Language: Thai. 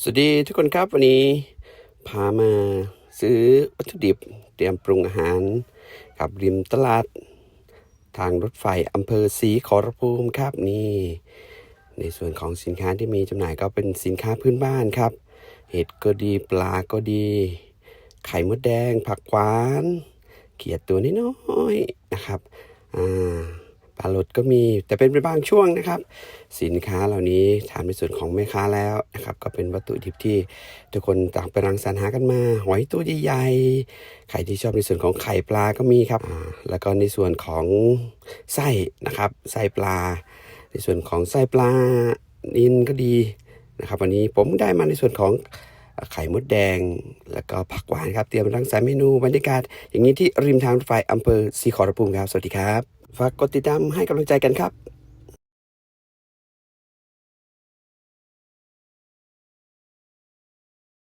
สวัสดีทุกคนครับวันนี้พามาซื้อวัตถุดิบเตรียมปรุงอาหาร กับริมตลาด ทางรถไฟอำเภอศรีขอรภูมิครับนี่ ในส่วนของสินค้าที่มีจำหน่ายก็เป็นสินค้าพื้นบ้านครับ เห็ดก็ดีปลาก็ดี ไข่มดแดง ผักหวาน เขียดตัวน้อยนะครับอ่า ปลาหลดก็มีแต่เป็นไปบางช่วงนะครับ สินค้าเหล่านี้ถามในส่วนของแม่ค้าแล้วนะครับก็เป็นวัตถุดิบที่ทุกคนต่างไปรังสรรค์หากันมา หอยตัวใหญ่ๆใครที่ชอบในส่วนของไข่ปลาก็มีครับ แล้วก็ในส่วนของไส้นะครับไส้ปลา ในส่วนของไส้ปลานินก็ดีนะครับ วันนี้ผมได้มาในส่วนของไข่มดแดง แล้วก็ผักหวานครับ เตรียมรังสรรค์เมนูบรรยากาศ อย่างนี้ที่ริมทางรถไฟอำเภอศรีขอรภูมิครับ สวัสดีครับ ฝากกดติดตามให้กำลังใจกันครับ